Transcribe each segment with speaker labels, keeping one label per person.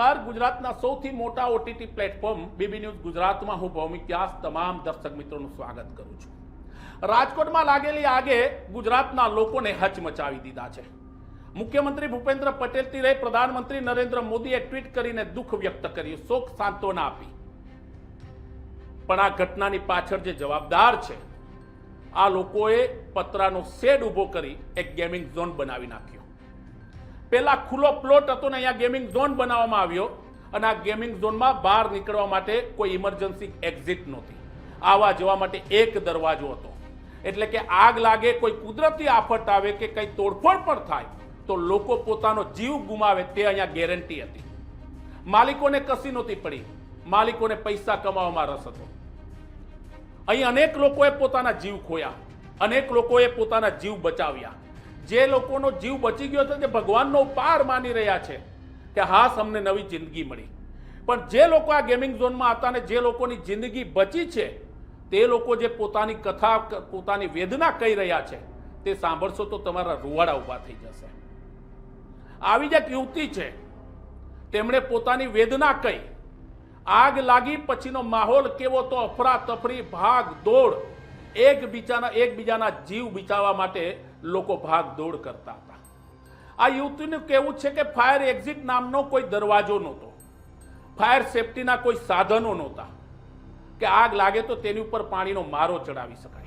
Speaker 1: નમસ્કાર. ગુજરાતના સૌથી મોટા ઓટીટી પ્લેટફોર્મ બીબી ન્યૂઝ ગુજરાતમાં હું ભૌમિક વ્યાસ તમામ દર્શક મિત્રોનું સ્વાગત કરું છું. રાજકોટમાં લાગેલી આગે ગુજરાતના લોકોને હચમચાવી દીધા છે. મુખ્યમંત્રી ભૂપેન્દ્ર પટેલથી લઈ પ્રધાનમંત્રી નરેન્દ્ર મોદીએ ટ્વીટ કરીને દુઃખ વ્યક્ત કર્યું. શોક સાંત્વના આપી. પણ આ ઘટનાની પાછળ જે જવાબદાર છે, આ લોકોએ પતરાનો શેડ ઊભો કરી એક ગેમિંગ ઝોન બનાવી નાખ્યો. પેલા ખુલ્લો પ્લોટ હતો ને અહીંયા ગેમિંગ ઝોન બનાવવામાં આવ્યો અને આ ગેમિંગ ઝોનમાં બહાર નીકળવા માટે કોઈ ઇમરજન્સી એક્ઝિટ નહોતી. આવવા જવા માટે એક દરવાજો હતો. એટલે કે આગ લાગે, કોઈ કુદરતી આફત આવે કે કંઈ તોડફોડ પણ થાય, તો લોકો પોતાનો જીવ ગુમાવે તે અહીંયા ગેરંટી હતી. માલિકોને કસી નહોતી પડી. માલિકોને પૈસા કમાવામાં રસ હતો. અહીં અનેક લોકોએ પોતાના જીવ ખોયા, અનેક લોકોએ પોતાના જીવ બચાવ્યા. જે લોકોનો જીવ બચી ગયો છે તે ભગવાનનો પાર માની રહ્યા છે, કે હાસ અમને નવી જિંદગી મળી. પણ જે લોકો આ ગેમિંગ ઝોનમાં હતા ને જે લોકોની જિંદગી બચી છે, તે લોકો જે પોતાની કથા પોતાની વેદના કહી રહ્યા છે, તે સાંભળશો તો તમારા રૂવાડા ઊભા થઈ જશે. આવી જ એક યુવતી છે, તેમણે પોતાની વેદના કહી, આગ લાગી પછીનો માહોલ કેવો તો અફરા તફરી ભાગ દોડ એકબીજાના એકબીજાના જીવ બચાવવા માટે લોકો ભાગ દોડ કરતા હતા. આ યુવતીનું કહેવું છે કે ફાયર એક્ઝિટ નામનો કોઈ દરવાજો નહોતો. ફાયર સેફટીના કોઈ સાધનો નહોતા. કે આગ લાગે તો તેની ઉપર પાણીનો મારો ચડાવી શકાય.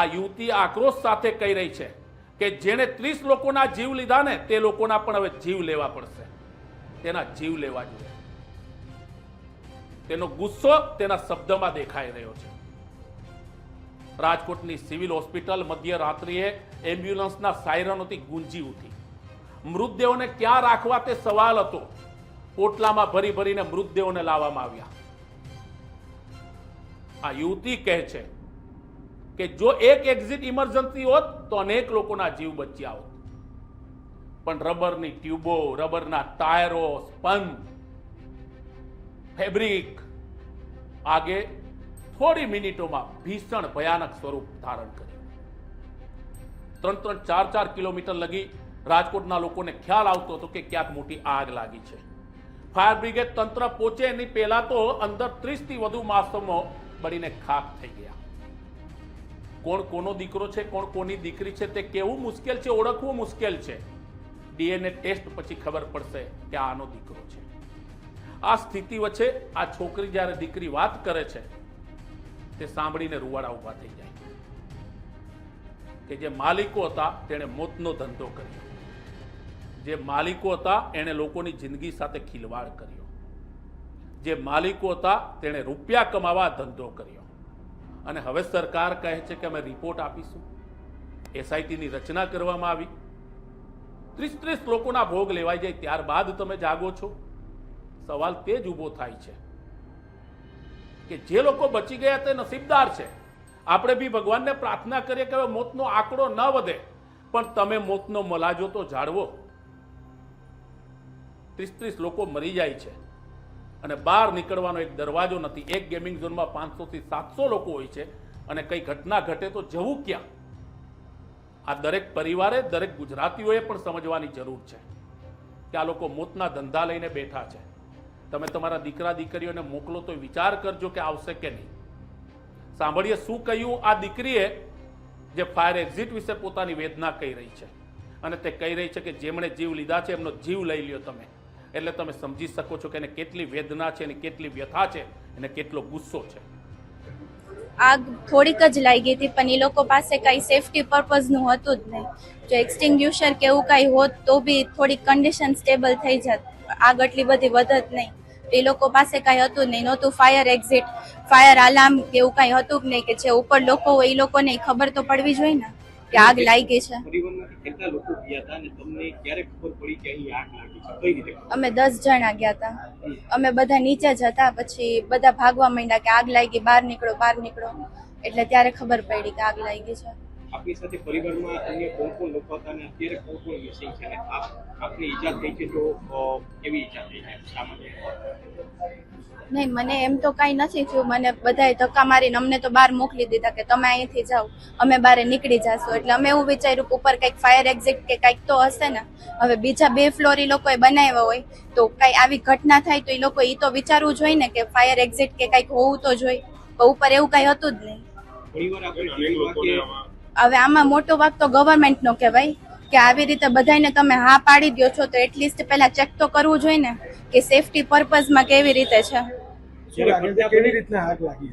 Speaker 1: આ યુવતી આક્રોશ સાથે કહી રહી છે કે જેણે ત્રીસ લોકોના જીવ લીધા ને તે લોકોના પણ હવે જીવ લેવા પડશે. તેના જીવ લેવા જોઈએ. તેનો ગુસ્સો તેના શબ્દમાં દેખાઈ રહ્યો છે. રાજકોટની સિવિલ હોસ્પિટલ મધ્યરાત્રિએ એમ્બ્યુલન્સના સાયરનોથી ગુંજી ઉઠી. મૃતદેહોને ક્યાં રાખવા તે સવાલ હતો. પોટલામાં ભરી ભરીને મૃતદેહોને લાવવામાં આવ્યા. આ યુવતી કહે છે કે જો એક એક્ઝિટ ઇમરજન્સી હોત તો અનેક લોકોના જીવ બચ્યા હોત. પણ રબરની ટ્યુબો રબરના ટાયરો સ્પન ફેબ્રિક આગે થોડી મિનિટોમાં ભીષણ ભયાનક સ્વરૂપ ધારણ કર્યું. ત્રણ ત્રણ ચાર ચાર કિલોમીટર લગી રાજકોટના લોકોને ખ્યાલ આવતો હતો કે ક્યાંક મોટી આગ લાગી છે. ફાયર બ્રિગેડ તંત્ર પહોંચે એની પહેલા તો અંદર ત્રીસથી વધુ માસમો બળીને ખાક થઈ ગયા. કોણ કોનો દીકરો છે, કોણ કોની દીકરી છે, તે કેવું મુશ્કેલ છે, ઓળખવું મુશ્કેલ છે. ડીએનએ ટેસ્ટ પછી ખબર પડશે કે આનો દીકરો છે. આ સ્થિતિ વચ્ચે આ છોકરી જ્યારે દીકરી વાત કરે છે, તે સાંભળીને રૂવાડા ઊભા થઈ જાય કે જે માલિકો હતા, તેણે મોતનો ધંધો કર્યો. જે માલિકો હતા, એણે લોકોની જિંદગી સાથે ખિલવાડ કર્યો. જે માલિકો હતા, તેણે રૂપિયા કમાવા ધંધો કર્યો. અને હવે સરકાર કહે છે કે અમે રિપોર્ટ આપીશું. એસઆઈટીની રચના કરવામાં આવી. ત્રીસ ત્રીસ લોકોના ભોગ લેવાઈ જાય ત્યારબાદ તમે જાગો છો. સવાલ તે જ ઊભો થાય છે કે જે લોકો બચી ગયા તે નસીબદાર છે. આપણે બી ભગવાનને પ્રાર્થના કરીએ કે હવે મોતનો આંકડો ન વધે. પણ તમે મોતનો મલાજો તો જાળવો. ત્રીસ ત્રીસ લોકો મરી જાય છે. અને બહાર નીકળવાનો એક દરવાજો નથી. એક ગેમિંગ ઝોનમાં પાંચસોથી સાતસો લોકો હોય છે અને કંઈ ઘટના ઘટે તો જવું ક્યાં? આ દરેક પરિવારે, દરેક ગુજરાતીઓએ પણ સમજવાની જરૂર છે કે આ લોકો મોતના ધંધા લઈને બેઠા છે. તમે તમારા દીકરા, દીકરીઓને મોકલો તો વિચાર કરજો કે આવશે કે નહીં. સાંભળીએ શું કહ્યું આ દીકરીએ જે ફાયર એક્ઝિટ વિશે પોતાની વેદના કહી રહી છે. અને તે કહી રહી છે કે જેમણે જીવ લીધા છે એમનો જીવ લઈ લ્યો તમે. એટલે તમે સમજી શકો છો કે એને કેટલી વેદના છે અને કેટલી વ્યથા છે અને કેટલો ગુસ્સો છે.
Speaker 2: આગ થોડીક જ લાગી હતી, પણ એ લોકો પાસે કાંઈ સેફટી પર્પઝનું હતું જ નહીં. જો એક્સટિંગ્યુશર કે એવું કાંઈ હોત, તો બી થોડીક કન્ડિશન સ્ટેબલ થઈ જાત. આગ એટલી બધી વધત નહીં. એ લોકો પાસે કાંઈ હતું નહીં. નહોતું ફાયર એક્ઝિટ ફાયર આલાર્મ કે એવું કાંઈ હતું જ નહીં કે જે ઉપર લોકો હોય, એ લોકોને ખબર તો પડવી જોઈએ ને. કે આગ લાગી છે? અમે દસ જણા ગયા હતા. અમે બધા નીચે જ હતા પછી બધા ભાગવા માંડ્યા કે આગ લાગી બહાર નીકળો બહાર નીકળો. એટલે ત્યારે ખબર પડી કે આગ લાગી છે.
Speaker 3: આપની સાથે પરિવારમાં અન્ય કોણ કોણ લોકો હતા અને અત્યારે કોણ કોણ મિસિંગ છે અને આપ આપને ઈજા થઈ છે તો કેવી ઈજા થઈ છે? સામાન્ય
Speaker 2: નહીં મને એમ તો કાંઈ નથી થયું. મને બધાએ ધક્કા મારીને અમને તો બહાર મોકલી દીધા કે તમે અહીંથી જાઓ અમે બહાર નીકળી જશું. એટલે અમે એવું વિચાર્યું કે ઉપર કંઈક ફાયર એક્ઝિટ કે કંઈક તો હશે ને. હવે બીજા બે ફ્લોર એ લોકોએ બનાવ્યા હોય તો કાંઈ આવી ઘટના થાય તો એ લોકો એ તો વિચારવું જોઈએ ને કે ફાયર એક્ઝિટ કે કંઈક હોવું તો જોઈએ. ઉપર એવું કાંઈ હતું જ નહીં. હવે આમાં મોટો વાક તો ગવર્મેન્ટનો કહેવાય કે આવી રીતે બધાને તમે હા પાડી દો છો તો એટલીસ્ટ પહેલા ચેક તો કરવું જોઈએ ને કે સેફટી પર્પઝમાં કેવી રીતે છે.
Speaker 4: કેવી રીતના આગ લાગી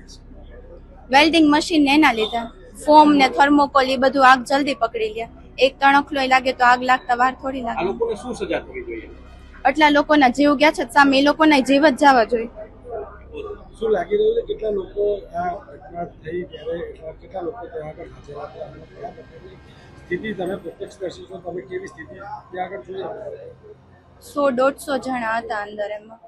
Speaker 2: વેલ્ડિંગ મશીન ને એના લીધે. ફોમ ને થર્મોકોલ એ બધું આગ જલ્દી પકડી લે. એક તણખલો લાગે તો આગ લાગતા વાર થોડી
Speaker 3: આ
Speaker 2: લાગે.
Speaker 3: લોકોને શું સજા થવી જોઈએ?
Speaker 2: આટલા લોકોના જીવ ગયા છે સામે એ લોકોના જીવ જ જવા જોઈએ.
Speaker 4: શું લાગી રહ્યું છે? કેટલા લોકો આ ઘટના થઈ, ત્યારે કેટલા લોકો ત્યાં આગળ હાજર હતા? અને કયા પ્રકારની સ્થિતિ તમે પ્રત્યક્ષદર્શી છો તમે કેવી સ્થિતિ ત્યાં આગળ જોઈ?
Speaker 2: સો દોઢસો જણા હતા અંદર એમાં.